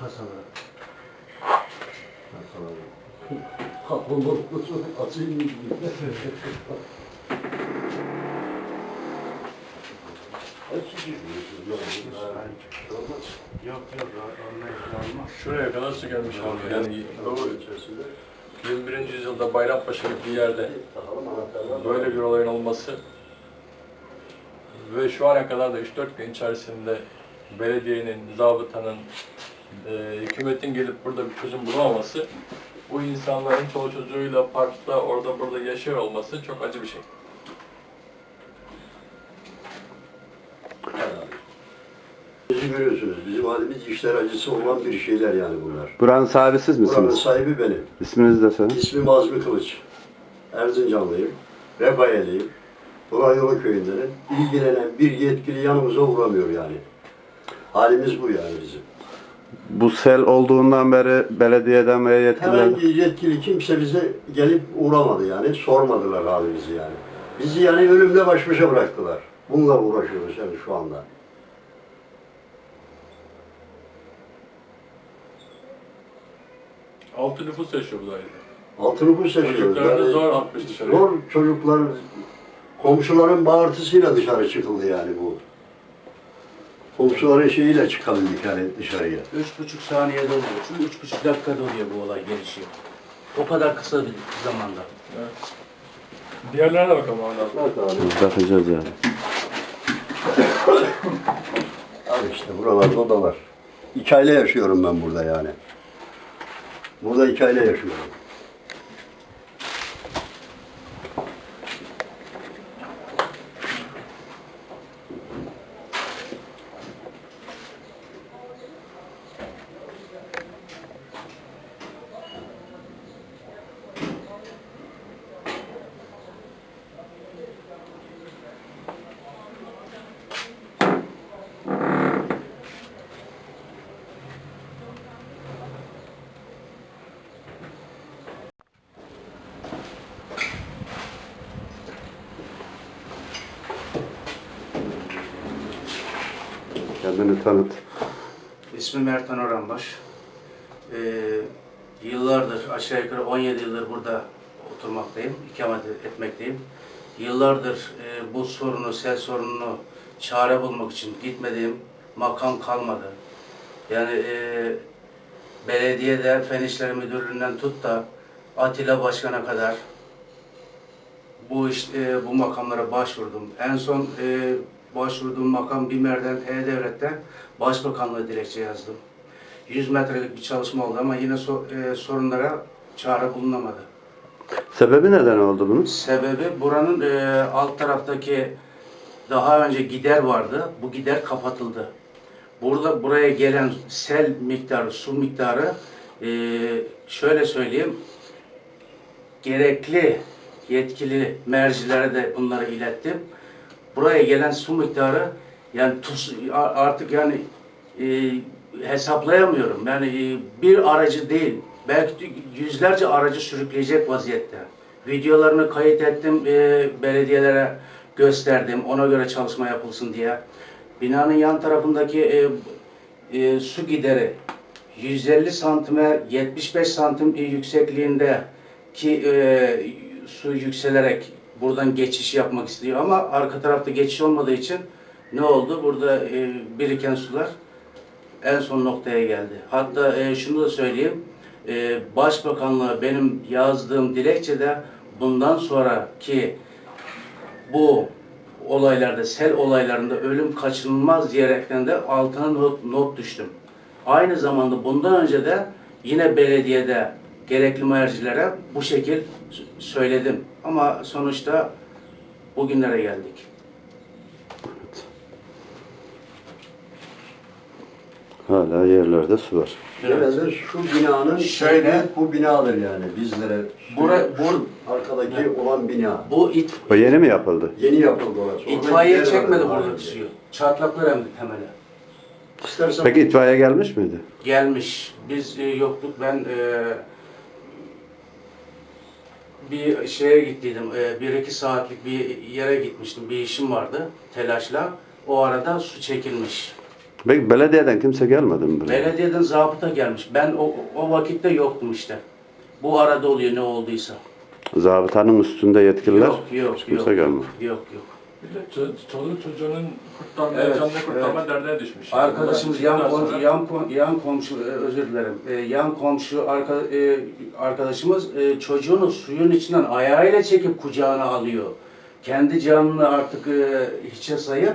kasalara. Kasalara. Kapım olmasın, açayım mı diye. Yok yok, onlar Şuraya kadar su gelmiş abi. Yani doğru. 21. yüzyılda Bayrampaşa gibi bir yerde böyle bir olayın olması ve şu ana kadar da 3-4 gün içerisinde belediyenin, zabıtanın, e, hükümetin gelip burada bir çözüm bulamaması bu insanların çoğu çocuğuyla parkta orada burada yaşıyor olması çok acı bir şey. Bizi görüyorsunuz. Bizim halimiz işler acısı olan bir şeyler yani bunlar. Buranın sahibi siz Buranın misiniz? sahibi benim. İsminizi de söyleyin. İsmim Azmi Kılıç. Erzincanlıyım. Rebayeliyim. Bulayolu köyündenim. İlgilenen bir yetkili yanımıza uğramıyor yani. Halimiz bu yani bizim. Bu sel olduğundan beri belediyeden ve yetkililerden... Herhangi yetkili kimse bize gelip uğramadı yani. Sormadılar halimizi yani. Bizi yani ölümle baş başa bıraktılar. Bununla uğraşıyoruz yani şu anda. Altı nüfus yaşıyor bu dairede. Altı nüfus yaşıyoruz. Çocuklarını Yani zor atmış dışarı. Zor çocuklar, komşuların bağırtısıyla dışarı çıkıldı yani bu. Komşuların şeyiyle çıkabildik yani dışarıya. Üç buçuk saniyede oluyor. Şu üç buçuk dakikada oluyor bu olay gelişiyor. O kadar kısa bir zamanda. Evet. Diğerlerine bakalım abi. Bakacağız yani. Abi işte buralarda da var. İki aile yaşıyorum ben burada yani. Burada iki aile yaşıyorum. Kendini tanıt. İsmim Ertan Oranbaş. Ee, yıllardır, aşağı yukarı 17 yıldır burada oturmaktayım, ikamet etmekteyim. Yıllardır e, bu sorunu, sel sorununu çare bulmak için gitmediğim makam kalmadı. Yani e, belediyede Fen İşleri Müdürlüğü'nden tut da Atilla Başkan'a kadar bu iş, e, bu makamlara başvurdum. En son e, başvurduğum makam Bimer'den E-Devlet'ten Başbakanlığı dilekçe yazdım. 100 metrelik bir çalışma oldu ama yine so- e, sorunlara çare bulunamadı. Sebebi neden oldu bunun? Sebebi buranın e, alt taraftaki daha önce gider vardı. Bu gider kapatıldı. Burada buraya gelen sel miktarı, su miktarı e, şöyle söyleyeyim gerekli yetkili mercilere de bunları ilettim. Buraya gelen su miktarı yani tuz, artık yani e, hesaplayamıyorum. Yani e, bir aracı değil, belki yüzlerce aracı sürükleyecek vaziyette. Videolarını kayıt ettim, e, belediyelere gösterdim, ona göre çalışma yapılsın diye. Binanın yan tarafındaki e, e, su gideri 150 santime 75 santim yüksekliğinde ki e, su yükselerek buradan geçiş yapmak istiyor ama arka tarafta geçiş olmadığı için ne oldu? Burada e, biriken sular en son noktaya geldi. Hatta e, şunu da söyleyeyim. E, Başbakanlığa benim yazdığım dilekçede bundan sonraki bu olaylarda, sel olaylarında ölüm kaçınılmaz diyerekten de altına not, not düştüm. Aynı zamanda bundan önce de yine belediyede gerekli mercilere bu şekil söyledim. Ama sonuçta bugünlere geldik. Hala yerlerde su var. Genelde şu binanın Şöyle- bu binadır yani bizlere. Bura- bu arkadaki olan bina. Bu it, O yeni mi yapıldı? Yeni yapıldı orası. Orada itfaiye yer var çekmedi daha buradaki suyu. Çatlaklar hem temeli. İstersen Peki itfaiye gelmiş miydi? gelmiş. Biz e, yoktuk. Ben e, bir şeye gittiydim. E, bir iki saatlik bir yere gitmiştim. Bir işim vardı telaşla. O arada su çekilmiş. Peki belediyeden kimse gelmedi mi buraya? Belediyeden zabıta gelmiş. Ben o, o vakitte yoktum işte. Bu arada oluyor ne olduysa. Zabıtanın üstünde yetkililer Yok yok kimse yok. gelmiyor. Yok yok. Bir de ço- çoluk çocuğunun kurtarma, Evet, canını kurtarma derdine düşmüş. Arkadaşımız yan sonra- komşu, yan, kom- yan komşu e, özür dilerim. E, yan komşu arka, e, arkadaşımız e, çocuğunu suyun içinden ayağıyla çekip kucağına alıyor. Kendi canını artık e, hiçe sayıp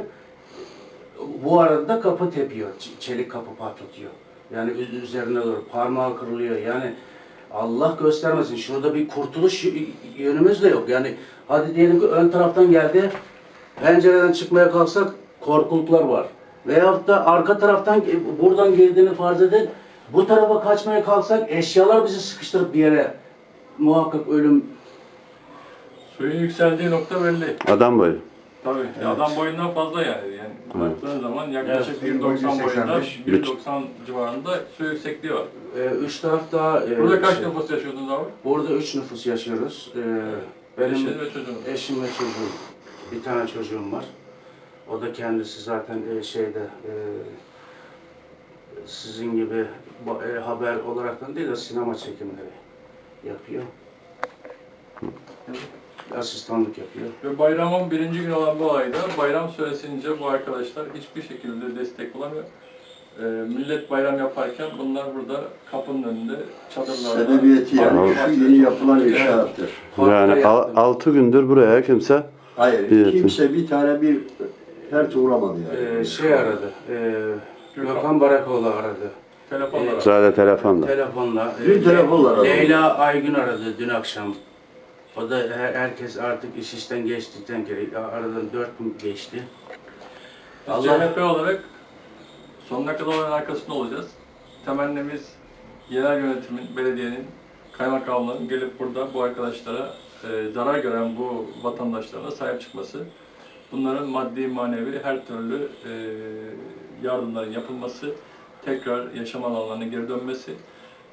bu arada da kapı tepiyor. ç- Çelik kapı patlatıyor. Yani ü- üzerine doğru parmağı kırılıyor. Yani Allah göstermesin. Şurada bir kurtuluş y- yönümüz de yok. Yani hadi diyelim ki ön taraftan geldi. Pencereden çıkmaya kalksak korkuluklar var. Veyahut da arka taraftan buradan girdiğini farz edin. Bu tarafa kaçmaya kalksak eşyalar bizi sıkıştırıp bir yere muhakkak ölüm Suyun yükseldiği nokta belli. Adam boyu. Tabii. ya Adam boyundan fazla yani. Yani baktığın zaman yaklaşık Evet, 1.90 boyunda, 1.85. 1.90 civarında su yüksekliği var. e, üç tarafta e, Burada kaç şey- nüfus yaşıyordunuz abi? Burada üç nüfus yaşıyoruz. E, benim Eşiniz ve çocuğunuz. eşim ve çocuğum. Bir tane çocuğum var. O da kendisi zaten e, şeyde e, sizin gibi e, haber olaraktan değil de sinema çekimleri yapıyor. Asistanlık yapıyor. Ve bayramın birinci günü olan bu ayda bayram süresince bu arkadaşlar hiçbir şekilde destek bulamıyor. Ee, millet bayram yaparken bunlar burada kapının önünde çadırlarda... Sebebiyeti yani şu yeni yapılan inşaattır. Yani Parkta al- yaptım. altı gündür buraya kimse Hayır, Evet. kimse bir tane bir fert uğramadı yani. E, şey aradı. E, Gökhan Barakoğlu aradı. Telefonlar. sadece telefonda. Telefonla. Dün e, telefonla aradı. Leyla Aygün aradı dün akşam. O da her- herkes artık iş işten geçtikten geri aradan dört gün geçti. Biz Allah CHP olarak sonuna kadar onun arkasında olacağız. Temennimiz yerel yönetimin, belediyenin, kaymakamlığın gelip burada bu arkadaşlara zarar gören bu vatandaşlarına sahip çıkması. Bunların maddi manevi her türlü e, yardımların yapılması, tekrar yaşam alanlarına geri dönmesi.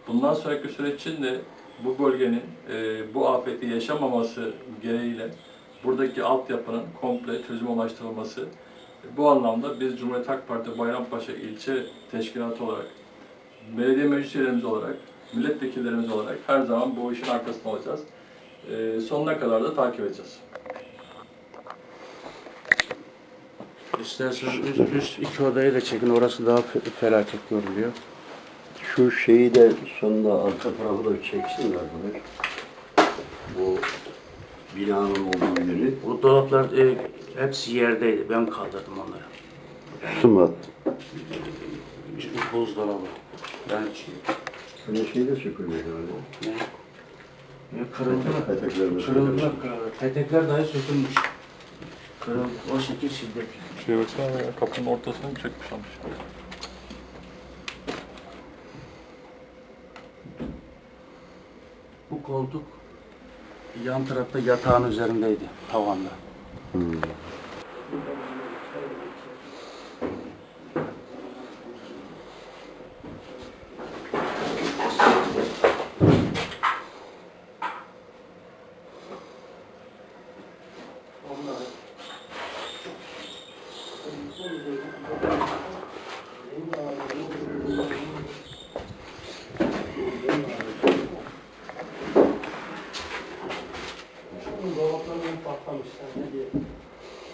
Bundan sonraki süreç için de bu bölgenin e, bu afeti yaşamaması gereğiyle buradaki altyapının komple çözüm ulaştırılması, bu anlamda biz Cumhuriyet Halk Partisi Bayrampaşa ilçe teşkilatı olarak, belediye meclis üyelerimiz olarak, milletvekillerimiz olarak her zaman bu işin arkasında olacağız. Ee, sonuna kadar da takip edeceğiz. istersen üst, üst iki odayı da çekin orası daha fe- felaket görülüyor. Şu şeyi de sonunda arka tarafı da çeksinler böyle. Bu binanın olduğu yeri. Bu dolaplar e, hepsi yerdeydi. Ben kaldırdım onları. Mu attı? Buzdolabı. Ben Böyle şey de sökülüyor yani. ne? Ya kırıldı mı? Peteklerimiz Kırıldı. kırıldı. Petekler dahi sökülmüş. Kırıldı. O şekil şiddetli. Şuraya baksana ya, kapının ortasını mı çekmiş almış? Bu koltuk yan tarafta yatağın üzerindeydi, tavanda. Dolaplarının patlamışlar ne diye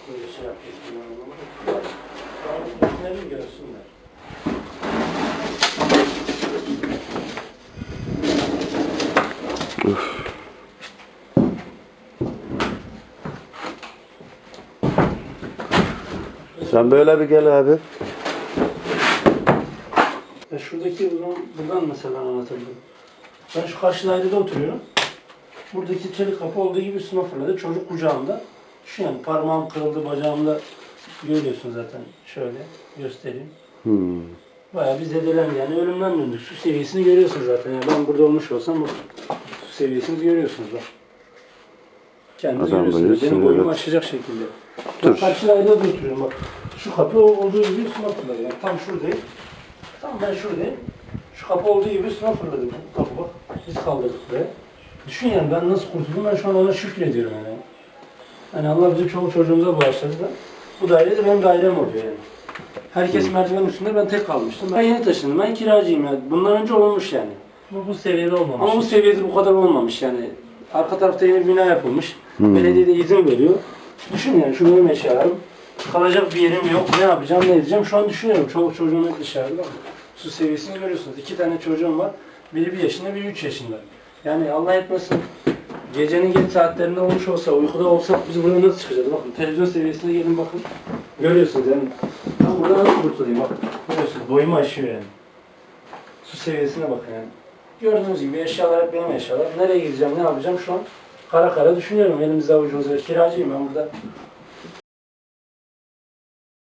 böyle şey yapıyorsun. Görsünler. Sen böyle bir gel abi. Ya şuradaki buradan, buradan mesela anlatabilirim. Ben şu karşı dairede oturuyorum. Buradaki çelik kapı olduğu gibi fırladı. Çocuk kucağımda. Şu yani parmağım kırıldı, bacağımda görüyorsun zaten. Şöyle göstereyim. Hmm. Bayağı bir zedelendi yani ölümden döndük. Su seviyesini görüyorsunuz zaten. Yani ben burada olmuş olsam bu su seviyesini görüyorsunuz bak. Kendiniz Adam görüyorsunuz. Benim boyumu evet. aşacak şekilde. Dur. Ben karşı dairede oturuyorum bak. Şu kapı olduğu gibi üstüme fırladı. Yani tam şuradayım. Tam ben şuradayım. Şu kapı olduğu gibi üstüme fırladı bu kapı bak. Biz kaldırdık buraya. Düşün yani ben nasıl kurtuldum ben şu an ona şükrediyorum yani. Yani Allah bizim çoluk çocuğumuza bağışladı da. Bu daire de benim dairem oluyor yani. Herkes merdiven üstünde ben tek kalmıştım. Ben yeni taşındım. Ben kiracıyım yani. Bundan önce olmuş yani. Bu, bu seviyede olmamış. Ama bu seviyede bu kadar olmamış yani. Arka tarafta yeni bina yapılmış. Belediye de izin veriyor. Düşün yani şu benim eşyalarım. Kalacak bir yerim yok. Ne yapacağım, ne edeceğim? Şu an düşünüyorum. Çoluk çocuğum hep dışarıda. Su seviyesini görüyorsunuz. İki tane çocuğum var. Biri bir yaşında, biri üç yaşında. Yani Allah etmesin gecenin geç saatlerinde olmuş olsa, uykuda olsak biz buradan nasıl çıkacağız? Bakın televizyon seviyesine gelin bakın. Görüyorsunuz yani. Ben burada nasıl kurtulayım bak. Görüyorsunuz boyumu aşıyor yani. Su seviyesine bakın yani. Gördüğünüz gibi eşyalar hep benim eşyalar. Nereye gideceğim, ne yapacağım şu an kara kara düşünüyorum. Elimizde avucumuzda kiracıyım ben burada.